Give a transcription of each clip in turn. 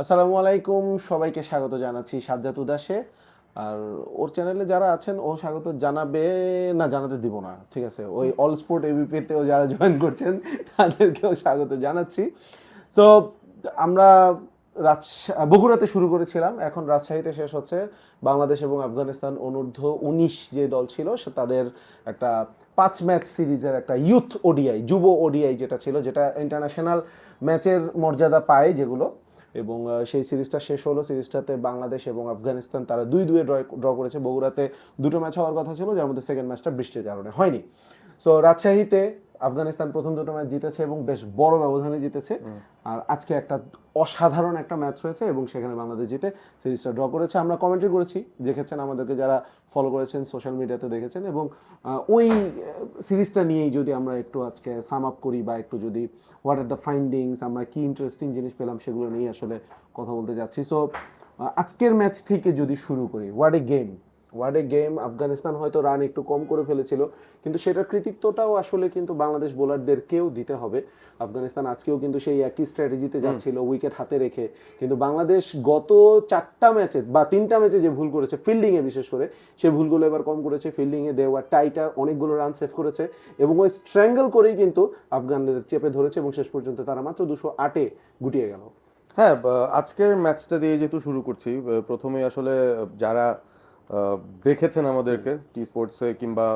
আসসালামু আলাইকুম, সবাইকে স্বাগত জানাচ্ছি সাজ্জাদ উদাসে। আর ওর চ্যানেলে যারা আছেন, ও স্বাগত জানাবে, না, জানাতে দিব না, ঠিক আছে? ওই অল স্পোর্ট এবিপিতেও যারা জয়েন করছেন, তাদেরকেও স্বাগত জানাচ্ছি। সো আমরা রাজশা বগুড়াতে শুরু করেছিলাম। এখন রাজশাহীতে শেষ হচ্ছে। বাংলাদেশ এবং আফগানিস্তান অনূর্ধ্ব উনিশ যে দল ছিল, সে তাদের একটা পাঁচ ম্যাচ সিরিজের একটা ইউথ ওডিআই যুব ওডিআই যেটা ছিল, যেটা ইন্টারন্যাশনাল ম্যাচের মর্যাদা পায় যেগুলো। এবং সেই সিরিজটা শেষ হলো। সিরিজটাতে বাংলাদেশ এবং আফগানিস্তান তারা দুই দুয়ে ড্র ড্র করেছে। বগুড়াতে দুটো ম্যাচ হওয়ার কথা ছিল, যার মধ্যে সেকেন্ড ম্যাচটা বৃষ্টির কারণে হয়নি। সো রাজশাহীতে আফগানিস্তান প্রথম দুটো ম্যাচ জিতেছে এবং বেশ বড় ব্যবধানে জিতেছে। আর আজকে একটা অসাধারণ একটা ম্যাচ হয়েছে এবং সেখানে বাংলাদেশ জিতে সিরিজটা ড্র করেছে। আমরা কমেন্ট্রি করেছি দেখেছেন আমাদেরকে যারা ফলো করেছেন সোশ্যাল মিডিয়াতে দেখেছেন এবং ওই সিরিজটা নিয়েই যদি আমরা একটু আজকে সাম আপ করি বা একটু যদি হোয়াট আর দ্য ফাইন্ডিংস আমরা কি ইন্টারেস্টিং জিনিস পেলাম সেগুলো নিয়ে আসলে কথা বলতে যাচ্ছি। সো আজকের ম্যাচ থেকে যদি শুরু করি what a game a game Afghanistan হয়তো রান একটু কম করে ফেলেছিল কিন্তু সেটার কৃতিত্বটাও আসলে কিন্তু বাংলাদেশ বোলারদেরকেও দিতে হবে। আফগানিস্তান আজকেও কিন্তু সেই একই স্ট্র্যাটেজিতে যাচ্ছিল উইকেট হাতে রেখে। কিন্তু বাংলাদেশ গত চারটা ম্যাচে বা তিনটা ম্যাচে যে ভুল করেছে ফিল্ডিংয়ে বিশেষ করে সেই ভুলগুলো এবার কম করেছে। ফিল্ডিংয়ে দেওয়া টাইটার অনেকগুলো রান সেভ করেছে এবং ওই স্ট্র্যাঙ্গল করেই কিন্তু আফগানদের চেপে ধরেছে এবং শেষ পর্যন্ত তারা মাত্র দুশো আটে গুটিয়ে গেল। হ্যাঁ আজকের ম্যাচটা দিয়ে যেহেতু শুরু করছি প্রথমে আসলে যারা দেখেছেন আমাদেরকে টি স্পোর্টসে কিংবা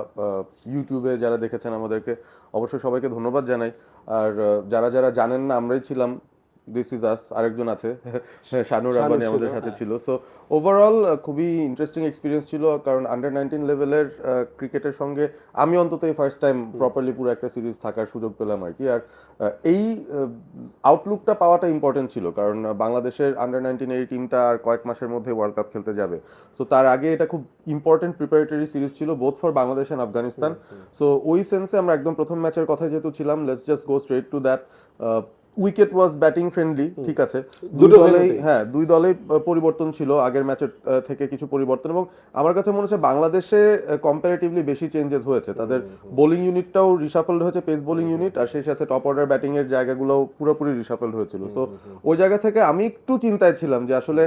ইউটিউবে যারা দেখেছেন আমাদেরকে, অবশ্যই সবাইকে ধন্যবাদ জানাই। আর যারা যারা জানেন না, আমরাই ছিলাম দিস ইজ আস আরেকজন আছে শানুর রাব্বানি আমাদের সাথে হ্যাঁ। ছিল। সো ওভারঅল খুবই ইন্টারেস্টিং এক্সপিরিয়েন্স ছিল কারণ আন্ডার নাইনটিন লেভেলের ক্রিকেটের সঙ্গে আমি অন্তত এই ফার্স্ট টাইম প্রপারলি পুরো একটা সিরিজ থাকার সুযোগ পেলাম আর কি। আর এই আউটলুকটা পাওয়াটা ইম্পর্টেন্ট ছিল কারণ বাংলাদেশের আন্ডার নাইনটিন এই টিমটা আর কয়েক মাসের মধ্যে ওয়ার্ল্ড কাপ খেলতে যাবে। সো তার আগে এটা খুব ইম্পর্টেন্ট প্রিপারেটরি সিরিজ ছিল both for Bangladesh and Afghanistan so ওই সেন্সে আমরা একদম প্রথম ম্যাচের কথা যেহেতু ছিলাম let's just go straight to that wicket was batting friendly ঠিক আছে? দুই দলেই হ্যাঁ দুই দলেই পরিবর্তন ছিল আগের ম্যাচের থেকে কিছু পরিবর্তন এবং আমার কাছে মনে হচ্ছে বাংলাদেশে কম্পারেটিভলি বেশি চেঞ্জেস হয়েছে। তাদের বোলিং ইউনিটটাও রিসাফল্ড হয়েছে পেস বোলিং ইউনিট আর সেই সাথে টপ অর্ডার ব্যাটিং এর জায়গাগুলোও পুরোপুরি রিসাফল্ড হয়েছিল। সো ওই জায়গা থেকে আমি একটু চিন্তায় ছিলাম যে আসলে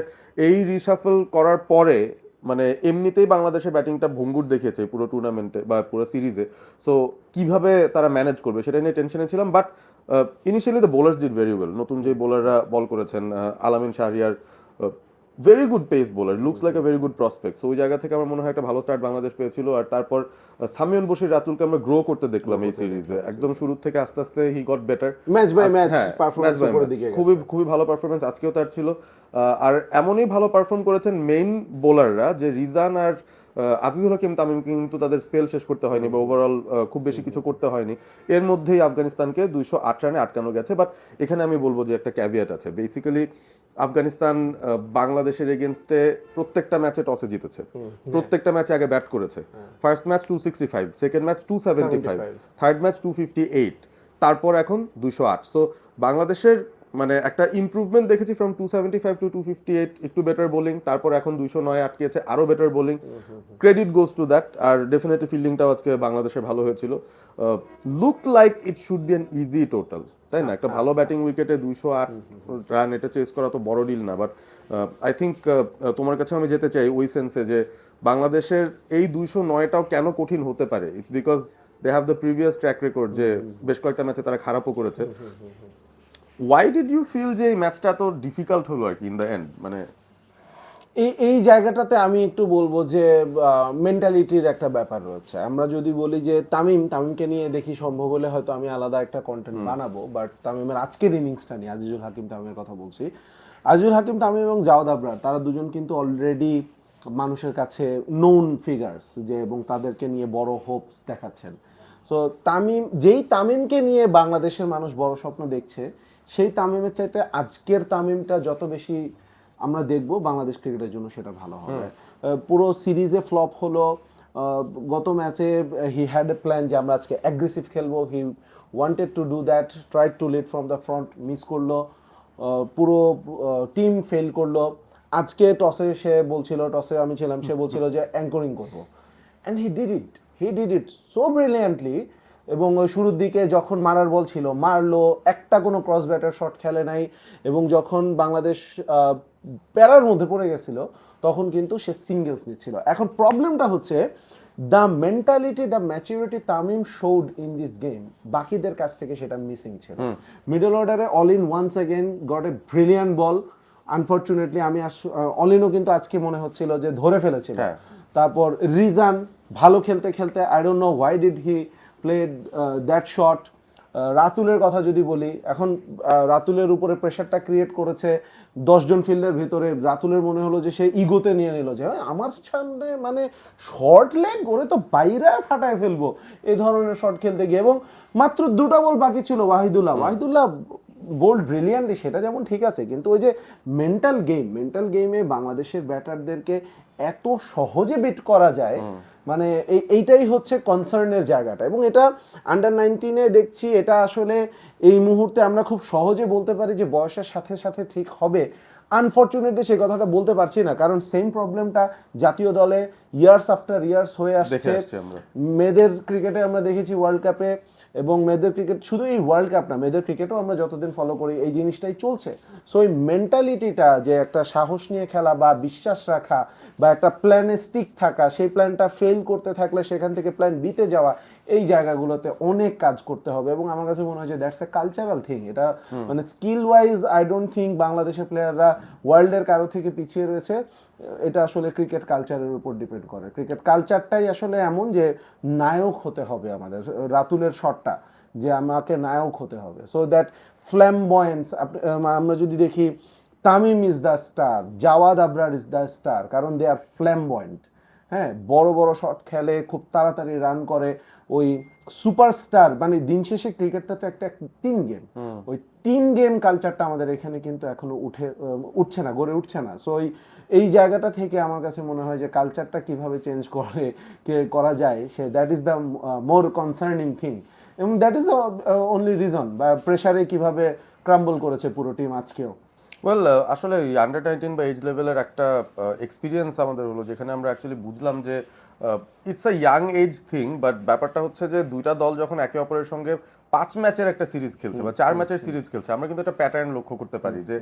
এই রিসাফল করার পরে মানে এমনিতেই বাংলাদেশের ব্যাটিংটা ভঙ্গুর দেখিয়েছে পুরো টুর্নামেন্টে বা পুরো সিরিজে সো কীভাবে তারা ম্যানেজ করবে সেটা নিয়ে টেনশনে ছিলাম but initially the bowlers did very well নতুন যে বোলাররা বল করেছেন Alamin Shahriar very good pace bowler looks like a very good prospect so ওই জায়গা থেকে আমার মনে হয় একটা ভালো স্টার্ট বাংলাদেশ পেয়েছিল। আর তারপর আহ, সামিউন বশির রাতুলকে আমরা গ্রো করতে দেখলাম এই সিরিজে একদম শুরু থেকে আস্তে আস্তে he got better match by match উপরের দিকে খুবই খুবই ভালো পারফরমেন্স আজকেও তার ছিল। আর এমনই ভালো পারফর্ম করেছেন মেইন বোলাররা যে রিজান আর আজিজুল হাকিম তামিম কিন্তু তাদের স্পেল শেষ করতে হয়নি বা ওভারঅল খুব বেশি কিছু করতে হয়নি। এর মধ্যেই আফগানিস্তানকে দুইশো আট রানে আটকানো গেছে বাট এখানে আমি বলব যে একটা ক্যাভিয়াট আছে। বেসিক্যালি আফগানিস্তান বাংলাদেশের এগেনস্টে প্রত্যেকটা ম্যাচে টসে জিতেছে। প্রত্যেকটা ম্যাচে আগে ব্যাট করেছে। First match two sixty five second match two seventy five third match two fifty eight তারপর এখন দুশো আট। সো বাংলাদেশের মানে একটা ইমপ্রুভমেন্ট দেখেছি from two seventy five to two fifty eight একটু বেটার বোলিং তারপর এখন দুইশো নয় আটকেছে আরও better bowling credit goes to that R definitely ফিল্ডিংটাও আজকে বাংলাদেশে ভালো হয়েছিল। Look like it should be an easy total তাই না? একটা ভালো ব্যাটিং উইকেটে দুইশো আট রান এটা চেস করা তো বড় ডিল না বাট আই থিঙ্ক তোমার কাছে আমি যেতে চাই ওই সেন্সে যে বাংলাদেশের এই দুইশো নয়টাও কেন কঠিন হতে পারে? It's because they have the previous track record যে বেশ কয়েকটা ম্যাচে তারা খারাপও করেছে। ওয়াই ডিড ইউ ফিল যে এই ম্যাচটা তো ডিফিকাল্ট হলো আর কি ইন দ্য এন্ড মানে এই এই জায়গাটাতে আমি একটু বলব যে মেন্টালিটির একটা ব্যাপার রয়েছে। আমরা যদি বলি যে তামিম তামিমকে নিয়ে দেখি সম্ভব হলে হয়তো আমি আলাদা একটা কন্টেন্ট বানাবো বাট তামিমের আজকের ইনিংসটা নিয়ে আজিজুল হাকিম তামিমের কথা বলছি। আজিজুল হাকিম তামিম এবং জাওয়াদ আবরার তারা দুজন কিন্তু অলরেডি মানুষের কাছে নোন ফিগার্স যে এবং তাদেরকে নিয়ে বড় হোপস দেখাচ্ছেন। সো তামিম যেই তামিমকে নিয়ে বাংলাদেশের মানুষ বড় স্বপ্ন দেখছে সেই তামিমের চাইতে আজকের তামিমটা যত বেশি আমরা দেখব বাংলাদেশ ক্রিকেটের জন্য সেটা ভালো হবে। পুরো সিরিজে ফ্লপ হলো গত ম্যাচে হি হ্যাড এ প্ল্যান যে আমরা আজকে অ্যাগ্রেসিভ খেলব he wanted to do that try to lead from the front miss করল পুরো টিম ফেল করল। আজকে টসে সে বলছিল টসে আমি ছিলাম সে বলছিল যে অ্যাঙ্করিং করব। And he did it he did it so brilliantly এবং ওই শুরুর দিকে যখন মারার বল ছিল মারলো একটা কোনো ক্রস ব্যাটার শট খেলে নাই এবং যখন বাংলাদেশ প্যারার মধ্যে পড়ে গেছিল তখন কিন্তু সে সিঙ্গেলস নিচ্ছিল। এখন প্রবলেমটা হচ্ছে the mentality the maturity Tamim showed in this game বাকিদের কাছ থেকে সেটা মিসিং ছিল। মিডল অর্ডারে all in once again got a brilliant ball unfortunately আমি অলিনও কিন্তু আজকে মনে হচ্ছিল যে ধরে ফেলেছিল। হ্যাঁ। তারপর রিজান ভালো খেলতে খেলতে I don't know why did he played that shot রাতুলের কথা যদি বলি এখন রাতুলের উপরে প্রেশারটা ক্রিয়েট করেছে দশজন ফিল্ডের ভিতরে। রাতুলের মনে হলো যে সে ইগোতে নিয়ে নিল যে "হ্যাঁ, আমার সামনে মানে শর্ট লেগ ওরে তো বাইরে ফাটায় ফেলব। এ ধরনের শট খেলতে গিয়ে এবং মাত্র দুটা বল বাকি ছিল ওয়াহিদুল্লাহ। ওয়াহিদুল্লাহ বোল্ড ব্রিলিয়ান্টলি সেটা যেমন ঠিক আছে কিন্তু ওই যে মেন্টাল গেম মেন্টাল গেমে বাংলাদেশের ব্যাটারদেরকে এত সহজে বিট করা যায় মানে এই, এইটাই হচ্ছে কনসার্নের জায়গাটা। এবং এটা আন্ডার নাইনটিনে দেখছি, এটা আসলে এই মুহূর্তে আমরা খুব সহজে বলতে পারি যে বয়সের সাথে সাথে ঠিক হবে। আনফর্চুনেটলি সেই কথাটা বলতে পারছি না কারণ সেম প্রবলেমটা জাতীয় দলে ইয়ার্স আফটার ইয়ার্স হয়ে আসছে। মেয়েদের ক্রিকেটে আমরা দেখেছি ওয়ার্ল্ড কাপে এবং মেয়েদের ক্রিকেট শুধু এই ওয়ার্ল্ড কাপ না মেয়েদের ক্রিকেটও আমরা যতদিন ফলো করি এই জিনিসটাই চলছে। সো এই মেন্টালিটিটা যে একটা সাহস নিয়ে খেলা বা বিশ্বাস রাখা বা একটা প্ল্যানে স্টিক থাকা সেই প্ল্যানটা ফেল করতে থাকলে সেখান থেকে প্ল্যান বিতে যাওয়া এই জায়গাগুলোতে অনেক কাজ করতে হবে এবং আমার কাছে মনে হয় যে দ্যাটস এ কালচারাল থিং এটা মানে skill wise I don't think বাংলাদেশের প্লেয়াররা ওয়ার্ল্ডের কারও থেকে পিছিয়ে রয়েছে। এটা আসলে ক্রিকেট কালচারের উপর ডিপেন্ড করে। ক্রিকেট কালচারটাই আসলে এমন যে নায়ক হতে হবে আমাদের রাতুলের শটটা যে আমাকে নায়ক হতে হবে। সো দ্যাট ফ্ল্যামবয়েন্স আমরা যদি দেখি Tamim is the star Jawad Abrar is the star কারণ দে আর ফ্ল্যামবয়েন্ট হ্যাঁ বড় বড় শট খেলে খুব তাড়াতাড়ি রান করে। ওই সুপারস্টার মানে দিন শেষে ক্রিকেটটা তো একটা টিম গেম ওই টিম গেম কালচারটা আমাদের এখানে কিন্তু এখনও উঠে উঠছে না গড়ে উঠছে না। সো এই এই জায়গাটা থেকে আমার কাছে মনে হয় যে কালচারটা কীভাবে চেঞ্জ করে কে করা যায় সে that is the more concerning thing এবং that is the only reason বা প্রেশারে কীভাবে ক্রাম্বল করেছে পুরো টিম আজকেও। ওয়েল আসলে আন্ডার নাইনটিন বা এজ লেভেলের একটা এক্সপিরিয়েন্স আমাদের হলো যেখানে আমরা অ্যাকচুয়ালি বুঝলাম যে it's a young age thing but ব্যাপারটা হচ্ছে যে দুইটা দল যখন একে অপরের সঙ্গে পাঁচ ম্যাচের একটা সিরিজ খেলছে বা চার ম্যাচের সিরিজ খেলছে আমরা কিন্তু একটা প্যাটার্ন লক্ষ্য করতে পারি যে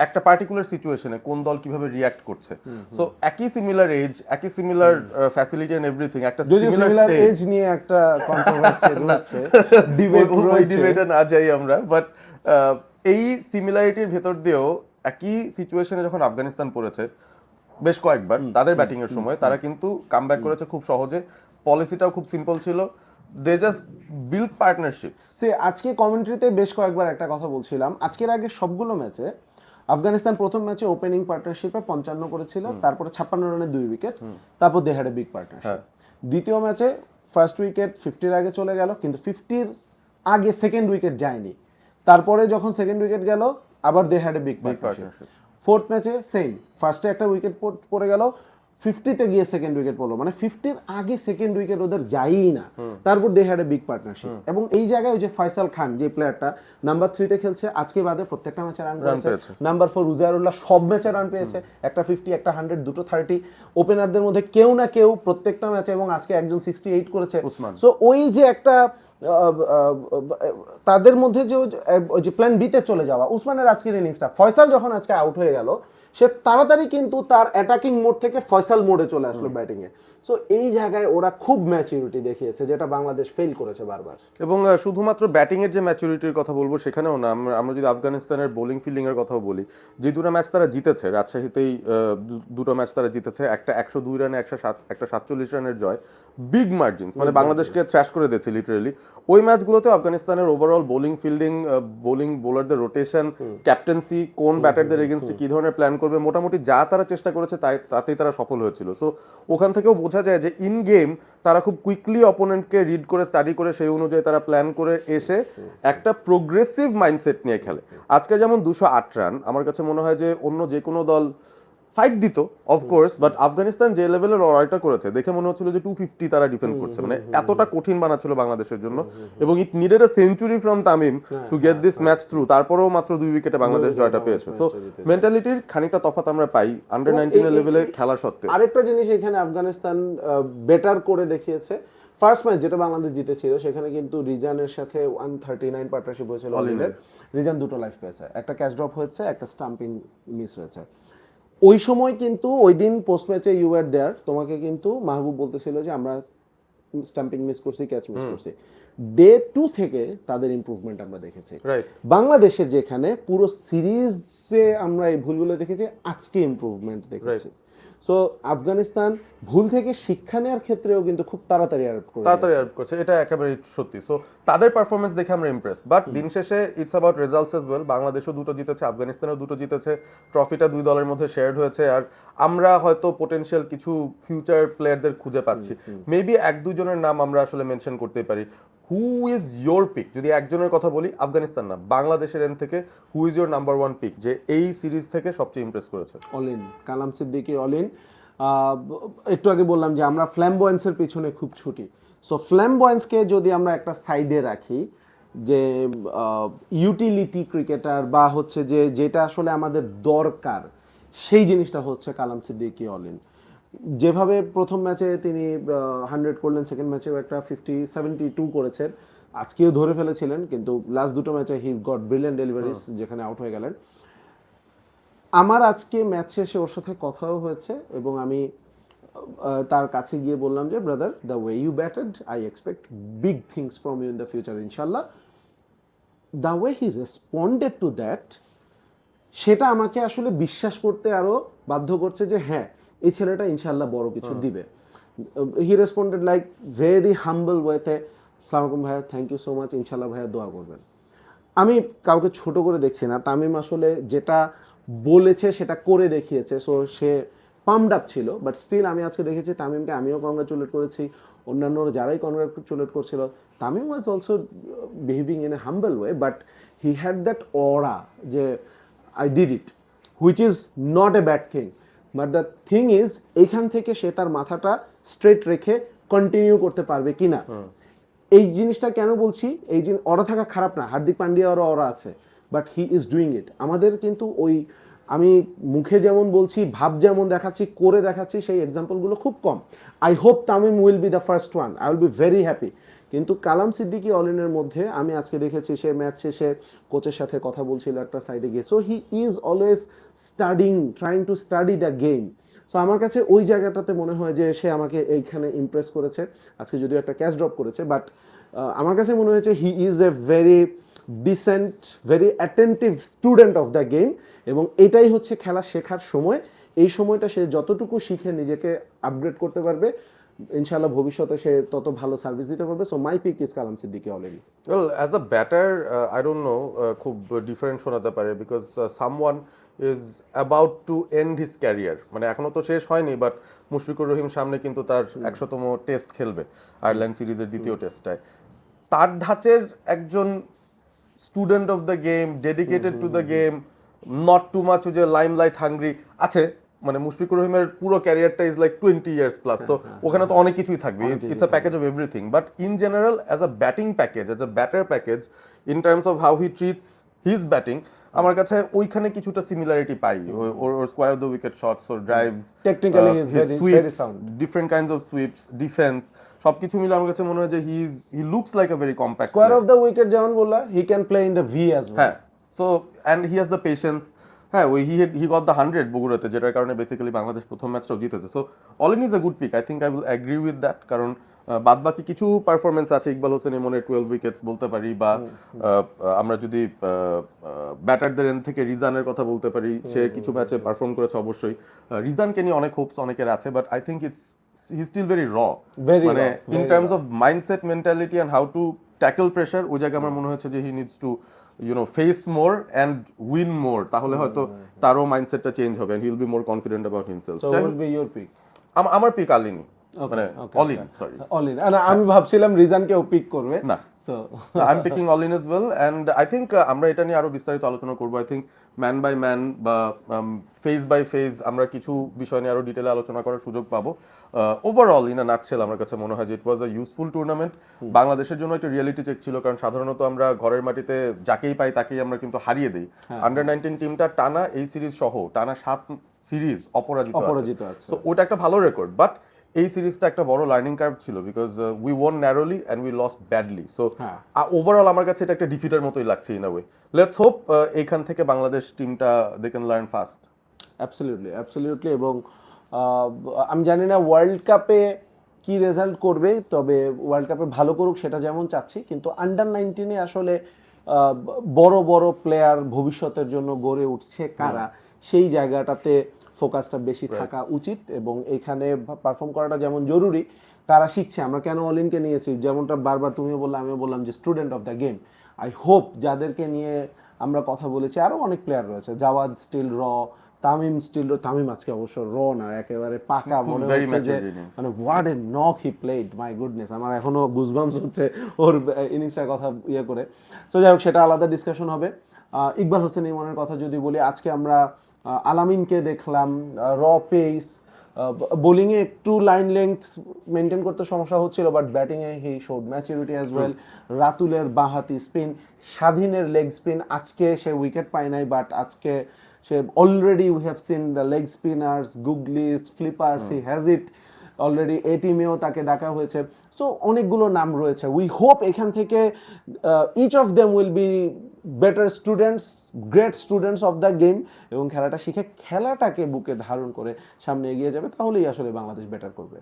একটা পার্টিকুলার সিচুয়েশনে কোন দল কীভাবে রিয়াক্ট করছে। সো একই সিমিলার এজ একই সিমিলার ফ্যাসিলিটি এন্ড এভরিথিং একটা সিমিলার এজ নিয়ে একটা কন্ট্রোভার্সি রয়েছে ডিবেট রয়েছে। ডিবেটে না যাই আমরা বাট এই সিমিলারিটির ভেতর দিয়েও একই সিচুয়েশনে যখন আফগানিস্তান পড়েছে বেশ কয়েকবার তাদের ব্যাটিং এর সময় তারা কিন্তু কামব্যাক করেছে খুব সহজে। পলিসিটাও খুব সিম্পল ছিল। দে জাস্ট বিল্ড পার্টনারশিপ সে আজকে কমেন্ট্রিতে বেশ কয়েকবার একটা কথা বলছিলাম। আজকের আগে সবগুলো ম্যাচে আফগানিস্তান প্রথম ম্যাচে ওপেনিং পার্টনারশিপে পঞ্চান্ন করেছিল তারপরে ছাপ্পান্ন রানে দুই উইকেট তারপর they had a big partnership দ্বিতীয় ম্যাচে ফার্স্ট উইকেট ফিফটির আগে চলে গেল কিন্তু ফিফটির আগে সেকেন্ড উইকেট যায়নি। তারপরে যখন সেকেন্ড উইকেট গেল আবার they had a big partnership fourth ম্যাচে সেম ফার্স্টে একটা উইকেট পড়ে গেল ফিফটিতে গিয়ে সেকেন্ড উইকেট পড়ল। মানে ফিফটির আগে সেকেন্ড উইকেট ওদের যায়ই না। তারপর they had a big partnership এবং এই জায়গায় ওই যে ফয়সাল খান যে প্লেয়ারটা নাম্বার থ্রিতে খেলছে আজকে বাদে প্রত্যেকটা ম্যাচে রান পেয়েছে। নাম্বার ফোর রুজারুল্লাহ সব ম্যাচে রান পেয়েছে। একটা ফিফটি একটা হান্ড্রেড দুটো থার্টি ওপেনারদের মধ্যে কেউ না কেউ প্রত্যেকটা ম্যাচে এবং আজকে একজন সিক্সটি এইট করেছে সো ওই যে একটা তাদের মধ্যে যে ওই যে- প্ল্যান বিতে চলে যাওয়া উসমানের আজকের ইনিংসটা ফয়সাল যখন আজকে আউট হয়ে গেল সে তাড়াতাড়ি কিন্তু তার অ্যাটাকিং মোড থেকে ফয়সাল মোডে চলে আসলো ব্যাটিং এ। সো এই জায়গায় ওরা খুব ম্যাচিউরিটি দেখিয়েছে যেটা বাংলাদেশ ফেল করেছে বারবার। এবং শুধুমাত্র ব্যাটিং এর যে ম্যাচুরিটির কথা বলব সেখানেও না আমরা যদি আফগানিস্তানের বোলিং ফিল্ডিং এর কথাও বলি যে দুটো ম্যাচ তারা জিতেছে রাজশাহীতেই দুটো ম্যাচ তারা জিতেছে একটা একশো দুই রানে একশো সাত একটা সাতচল্লিশ রানের জয় বিগ মার্জিনস মানে বাংলাদেশকে থ্র্যাশ করে দিয়েছে লিটারেলি ওই ম্যাচগুলোতে আফগানিস্তানের ওভারঅল বোলিং ফিল্ডিং বোলিং বোলারদের রোটেশন ক্যাপ্টেন্সি কোন ব্যাটারদের এগেনস্টে কি ধরনের প্ল্যান করবে মোটামুটি যা তারা চেষ্টা করেছে তাই তাতেই তারা সফল হয়েছিল। সো ওখান থেকেও বোঝা যায় যে ইন গেম তারা খুব কুইকলি অপোনেন্টকে রিড করে স্টাডি করে সেই অনুযায়ী তারা প্ল্যান করে এসে একটা প্রোগ্রেসিভ মাইন্ডসেট নিয়ে খেলে। আজকে যেমন দুশো আট রান আমার কাছে মনে হয় যে অন্য যে কোনো দল ফাইট দিত অফকোর্স বাট আফগানিস্তান যে লেভেলের লড়াইটা করেছে দেখে মনে হচ্ছিল যে টু ফিফটি তারা ডিফেন্ড করছে। মানে এতটা কঠিন বানাচ্ছিল বাংলাদেশের জন্য। এবং it needed a century from Tamim to get this match through তারপরেও মাত্র দুই উইকেটে বাংলাদেশ জয়টা পেয়েছে। সো মেন্টালিটির খানিকটা তফাৎ আমরা পাই আন্ডার নাইনটিনের লেভেলে খেলা সত্ত্বেও। আরেকটা জিনিস এখানে আফগানিস্তান বেটার করে দেখিয়েছে। ফার্স্ট ম্যাচ যেটা বাংলাদেশ জিতেছিল সেখানে কিন্তু রিজানের সাথে ওয়ান থার্টি নাইন পার্টনারশিপ হয়েছিল রিজান দুটো লাইফ পেয়েছে। একটা ক্যাচ ড্রপ হয়েছে একটা স্টাম্পিং মিস হয়েছে। ওই সময় কিন্তু ওই দিন পোস্ট ম্যাচে ইউ আর দেয়ার তোমাকে কিন্তু মাহবুব বলতেছিল যে আমরা স্ট্যাম্পিং মিস করছি ক্যাচ মিস করছি। ডে টু থেকে তাদের ইম্প্রুভমেন্ট আমরা দেখেছি। বাংলাদেশের যেখানে পুরো সিরিজে আমরা এই ভুলগুলো দেখেছি আজকে ইম্প্রুভমেন্ট দেখেছি। সো আফগানিস্তান ভুল থেকে শিক্ষা নেওয়ার ক্ষেত্রেও কিন্তু খুব তাড়াতাড়ি অ্যাডপ্ট করে তাড়াতাড়ি আউট করছে এটা একেবারে সত্যি। সো তাদের পারফরমেন্স দেখে আমরা ইমপ্রেস বাট দিন শেষে it's about results as well বাংলাদেশও দুটো জিতেছে আফগানিস্তানও দুটো জিতেছে। ট্রফিটা দুই দলের মধ্যে শেয়ার্ড হয়েছে। আর আমরা হয়তো পোটেনশিয়াল কিছু ফিউচার প্লেয়ারদের খুঁজে পাচ্ছি। মেবি এক দুজনের নাম আমরা আসলে মেনশন করতে পারি। হু ইজ ইয়োর পিক যদি একজনের কথা বলি, আফগানিস্তান না, বাংলাদেশের এন থেকে who is your number one pick যে এই সিরিজ থেকে সবচেয়ে ইমপ্রেস করেছে। অলিন কালাম সিদ্দিকি অলিন একটু আগে বললাম যে আমরা ফ্ল্যামবয়েন্সের পিছনে খুব ছুটি। সো ফ্ল্যামবয়েন্সকে যদি আমরা একটা সাইডে রাখি, যে ইউটিলিটি ক্রিকেটার বা হচ্ছে যে, যেটা আসলে আমাদের দরকার, সেই জিনিসটা হচ্ছে কালাম সিদ্দিকি অলিন যেভাবে প্রথম ম্যাচে তিনি হান্ড্রেড করলেন সেকেন্ড ম্যাচেও একটা ফিফটি সেভেন্টি টু করেছেন। আজকেও ধরে ফেলেছিলেন কিন্তু লাস্ট দুটো ম্যাচে হি গট ব্রিলিয়ান ডেলিভারিস যেখানে আউট হয়ে গেলেন। আমার আজকে ম্যাচ শেষে ওর সাথে কথাও হয়েছে এবং আমি তার কাছে গিয়ে বললাম যে brother the way you batted I expect big things from you in the future ইনশাল্লাহ the way he responded to that সেটা আমাকে আসলে বিশ্বাস করতে আরও বাধ্য করছে যে হ্যাঁ এই ছেলেটা ইনশাল্লাহ বড় কিছু দিবে। He responded like very humble ওয়েতে সালামাকুম ভাইয়া থ্যাংক ইউ সো মাচ ইনশাল্লাহ ভাইয়া দোয়া করবেন। আমি কাউকে ছোট করে দেখছি না। তামিম আসলে যেটা বলেছে সেটা করে দেখিয়েছে। সো সে পাম্পড আপ ছিল বাট স্টিল আমি আজকে দেখেছি তামিমকে আমিও কংগ্রাচুলেট করেছি। অন্যান্য যারাই কংগ্রাচুলেট করছিল Tamim was also behaving in a humble way but he had that aura যে I did it which is not a bad thing but the thing is এইখান থেকে সে তার মাথাটা স্ট্রেট রেখে কন্টিনিউ করতে পারবে কিনা এই জিনিসটা কেন বলছি? এই জিনিস অরা থাকা খারাপ না। হার্দিক পান্ডিয়ারও অরা আছে। But he is doing it আমাদের কিন্তু ওই আমি মুখে যেমন বলছি ভাব যেমন দেখাচ্ছি করে দেখাচ্ছি সেই এক্সাম্পলগুলো খুব কম। I hope Tamim will be the first one I will be very happy কিন্তু কালাম সিদ্দিকি অলিনের মধ্যে আমি আজকে দেখেছি সে ম্যাচ শেষে কোচের সাথে কথা বলছিল একটা সাইডে গিয়ে। So he is always studying trying to study the game so আমার কাছে ওই জায়গাটাতে মনে হয় যে সে আমাকে এইখানে ইমপ্রেস করেছে। আজকে যদিও একটা ক্যাচ ড্রপ করেছে বাট আমার কাছে মনে হয়েছে he is a very decent very attentive student of the game এবং এটাই হচ্ছে খেলা শেখার সময়। এই সময়টা সে যতটুকু শিখে নিজেকে আপগ্রেড করতে পারবে ইনশাআল্লাহ ভবিষ্যতে সে তত ভালো সার্ভিস দিতে পারবে। So my pick is Kalam Siddiqui already well as a batter I don't know খুব ডিফারেন্ট শোনাতে পারে because someone is about to end his career মানে এখনও তো শেষ হয়নি বাট মুশফিকুর রহিম সামনে কিন্তু তার একশোতম টেস্ট খেলবে আয়ারল্যান্ড সিরিজের দ্বিতীয় টেস্টটায় তার ধাঁচের একজন student of the game dedicated to the game not too much যে লাইম লাইট হাঙ্গ্রি আছে মানে মুশফিকুর রহিমের পুরো ক্যারিয়ারটা is like twenty years plus তো ওখানে তো অনেক কিছুই থাকবে। It's a package of everything but in general as a batting package as a batter package in terms of how he treats his batting আমার কাছে ওইখানে কিছুটা সিমিলারিটি পাই। ওর ওর square of the wicket shots or drives is very- very sound. Different kinds of sweeps defence সবকিছু মিলে আমার কাছে মনে হয় যে he is he looks like a very compact square of the wicket যেমন বললা he can play in the V as well হ্যাঁ। So and he has the patience হ্যাঁ ওই he he got the hundred বগুড়াতে যেটার কারণে basically Bangladesh প্রথম ম্যাচটাও জিতেছে। So Alin is a good pick I think I will agree with that কারণ বাদ বাকি কিছু পারফরমেন্স আছে। ইকবাল হোসেন এমনের টুয়েলভ উইকেটস বলতে পারি বা আমরা যদি ব্যাটারদের এন থেকে রিজানের কথা বলতে পারি সে কিছু ম্যাচে পারফর্ম করেছে অবশ্যই। রিজানকে নিয়ে অনেক হোপস অনেকের আছে but I think it's he still very raw মানে in terms of mindset mentality and how to tackle pressure ওই জায়গায় আমার মনে হচ্ছে যে he needs to you know face more and win more তাহলে হয়তো তারও মাইন্ডসেটটা চেঞ্জ হবে and he'll be more confident about himself আমার পিক আলিনি। মানে অলিন সরি অলিন আমি ভাবছিলাম রিজানকেও পিক করবে না। So I am picking Alin as well and I think আমরা এটা নিয়ে আরও বিস্তারিত আলোচনা করব। I think man by man বা ফেজ বাই ফেজ আমরা কিছু বিষয় নিয়ে আরও ডিটেলে আলোচনা করার সুযোগ পাবো। ওভারঅল ইন আ নাটসেল আমার কাছে মনে হয় যে ইট ওয়াজ আ ইউজফুল টুর্নামেন্ট বাংলাদেশের জন্য একটা রিয়েলিটি চেক ছিল কারণ সাধারণত আমরা ঘরের মাটিতে যাকেই পাই তাকেই আমরা কিন্তু হারিয়ে দিই। আন্ডার নাইনটিন টিমটা টানা এই সিরিজ সহ টানা সাত সিরিজ অপরাজিত অপরাজিত আছে। So, ওটা একটা ভালো রেকর্ড বাট এই সিরিজটা একটা বড় লার্নিং কার্ভ ছিল because we won narrowly and we lost badly so. Overall আমার কাছে এটা একটা ডিফিটের মতোই লাগছে in a way let's hope এইখান থেকে বাংলাদেশ টিমটা they can learn fast absolutely absolutely এবং আমি জানি না ওয়ার্ল্ড কাপে কি রেজাল্ট করবে তবে ওয়ার্ল্ড কাপে ভালো করুক সেটা যেমন চাচ্ছি কিন্তু আন্ডার নাইনটিনে আসলে বড় বড় প্লেয়ার ভবিষ্যতের জন্য গড়ে উঠছে কারা? সেই জায়গাটাতে ফোকাসটা বেশি থাকা উচিত এবং এখানে পারফর্ম করাটা যেমন জরুরি কারা শিখছে। আমরা কেন অলিনকে নিয়েছি? যেমনটা বারবার তুমিও বললে আমিও বললাম যে student of the game I hope যাদেরকে নিয়ে আমরা কথা বলেছি আরও অনেক প্লেয়ার রয়েছে। জাওয়াদ স্টিল র তামিম স্টিল র তামিম আজকে অবশ্য র না একেবারে পাকা। মনে হচ্ছে যে মানে what a knock he played my goodness আমার এখনও গুজবামস হচ্ছে ওর ইনিংসটার কথা ইয়ে করে। তো যাই হোক সেটা আলাদা ডিসকাশন হবে। ইকবাল হোসেন ইমনের কথা যদি বলি আজকে আমরা আলামিনকে দেখলাম র পেস বোলিংয়ে একটু লাইন লেন্থ মেনটেন করতে সমস্যা হচ্ছিল বাট ব্যাটিংয়ে he showed maturity as well রাতুলের বাহাতি স্পিন স্বাধীনের লেগ স্পিন আজকে সে উইকেট পায় নাই বাট আজকে সে already we have seen the leg spinners googlies flippers he has it already A টিমেও তাকে ডাকা হয়েছে। সো অনেকগুলো নাম রয়েছে। উই হোপ এখান থেকে each of them will be better students great students of the game এবং খেলাটা শিখে খেলাটাকে বুকে ধারণ করে সামনে এগিয়ে যাবে, তাহলেই আসলে বাংলাদেশ বেটার করবে।